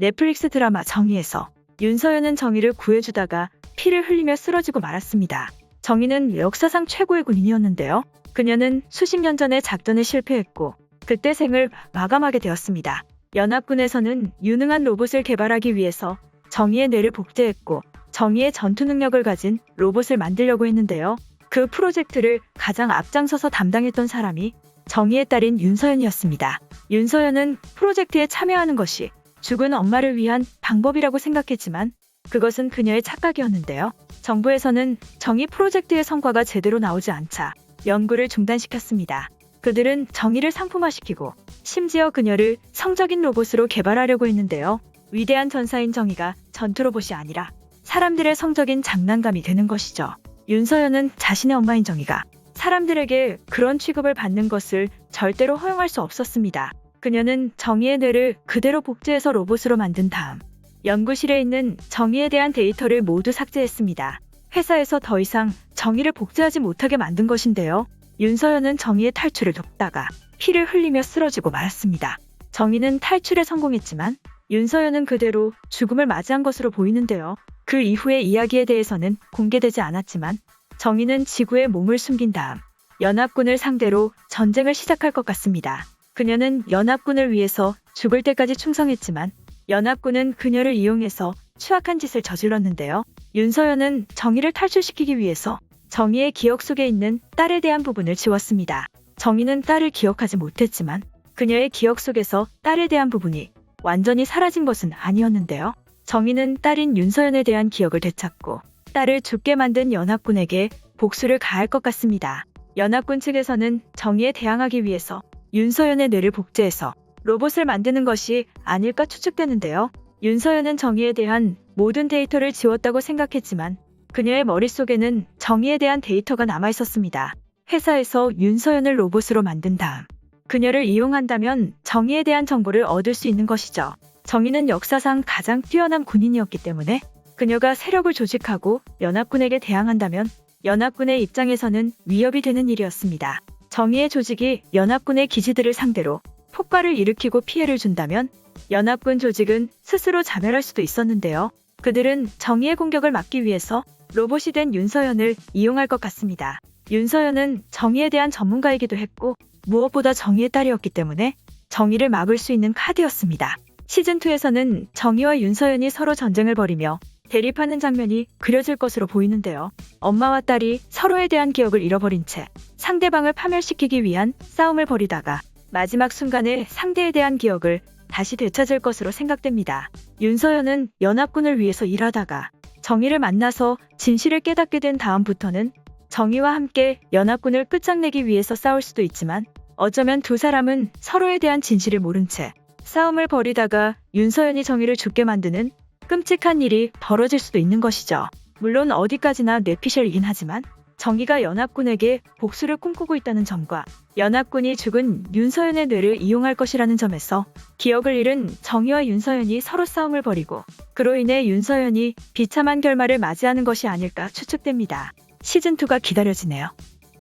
넷플릭스 드라마 정의에서 윤서연은 정의를 구해주다가 피를 흘리며 쓰러지고 말았습니다. 정의는 역사상 최고의 군인이었는데요. 그녀는 수십 년 전에 작전에 실패했고 그때 생을 마감하게 되었습니다. 연합군에서는 유능한 로봇을 개발하기 위해서 정의의 뇌를 복제했고 정의의 전투 능력을 가진 로봇을 만들려고 했는데요. 그 프로젝트를 가장 앞장서서 담당했던 사람이 정의의 딸인 윤서연이었습니다. 윤서연은 프로젝트에 참여하는 것이 죽은 엄마를 위한 방법이라고 생각했지만 그것은 그녀의 착각이었는데요. 정부에서는 정의 프로젝트의 성과가 제대로 나오지 않자 연구를 중단시켰습니다. 그들은 정의를 상품화시키고 심지어 그녀를 성적인 로봇으로 개발하려고 했는데요. 위대한 전사인 정의가 전투 로봇이 아니라 사람들의 성적인 장난감이 되는 것이죠. 윤서연은 자신의 엄마인 정의가 사람들에게 그런 취급을 받는 것을 절대로 허용할 수 없었습니다. 그녀는 정의의 뇌를 그대로 복제해서 로봇으로 만든 다음 연구실에 있는 정의에 대한 데이터를 모두 삭제했습니다. 회사에서 더 이상 정의를 복제하지 못하게 만든 것인데요. 윤서연은 정의의 탈출을 돕다가 피를 흘리며 쓰러지고 말았습니다. 정의는 탈출에 성공했지만 윤서연은 그대로 죽음을 맞이한 것으로 보이는데요. 그 이후의 이야기에 대해서는 공개되지 않았지만 정의는 지구에 몸을 숨긴 다음 연합군을 상대로 전쟁을 시작할 것 같습니다. 그녀는 연합군을 위해서 죽을 때까지 충성했지만 연합군은 그녀를 이용해서 추악한 짓을 저질렀는데요. 윤서연은 정의를 탈출시키기 위해서 정의의 기억 속에 있는 딸에 대한 부분을 지웠습니다. 정의는 딸을 기억하지 못했지만 그녀의 기억 속에서 딸에 대한 부분이 완전히 사라진 것은 아니었는데요. 정의는 딸인 윤서연에 대한 기억을 되찾고 딸을 죽게 만든 연합군에게 복수를 가할 것 같습니다. 연합군 측에서는 정의에 대항하기 위해서 윤서연의 뇌를 복제해서 로봇을 만드는 것이 아닐까 추측되는데요. 윤서연은 정의에 대한 모든 데이터를 지웠다고 생각했지만 그녀의 머릿속에는 정의에 대한 데이터가 남아 있었습니다. 회사에서 윤서연을 로봇으로 만든 다음 그녀를 이용한다면 정의에 대한 정보를 얻을 수 있는 것이죠. 정의는 역사상 가장 뛰어난 군인이었기 때문에 그녀가 세력을 조직하고 연합군에게 대항한다면 연합군의 입장에서는 위협이 되는 일이었습니다. 정의의 조직이 연합군의 기지들을 상대로 폭발을 일으키고 피해를 준다면 연합군 조직은 스스로 자멸할 수도 있었는데요. 그들은 정의의 공격을 막기 위해서 로봇이 된 윤서연을 이용할 것 같습니다. 윤서연은 정의에 대한 전문가이기도 했고 무엇보다 정의의 딸이었기 때문에 정의를 막을 수 있는 카드였습니다. 시즌2에서는 정의와 윤서연이 서로 전쟁을 벌이며 대립하는 장면이 그려질 것으로 보이는데요. 엄마와 딸이 서로에 대한 기억을 잃어버린 채 상대방을 파멸시키기 위한 싸움을 벌이다가 마지막 순간에 상대에 대한 기억을 다시 되찾을 것으로 생각됩니다. 윤서연은 연합군을 위해서 일하다가 정의를 만나서 진실을 깨닫게 된 다음부터는 정의와 함께 연합군을 끝장내기 위해서 싸울 수도 있지만 어쩌면 두 사람은 서로에 대한 진실을 모른 채 싸움을 벌이다가 윤서연이 정의를 죽게 만드는 끔찍한 일이 벌어질 수도 있는 것이죠. 물론 어디까지나 뇌피셜이긴 하지만 정의가 연합군에게 복수를 꿈꾸고 있다는 점과 연합군이 죽은 윤서연의 뇌를 이용할 것이라는 점에서 기억을 잃은 정의와 윤서연이 서로 싸움을 벌이고 그로 인해 윤서연이 비참한 결말을 맞이하는 것이 아닐까 추측됩니다. 시즌2가 기다려지네요.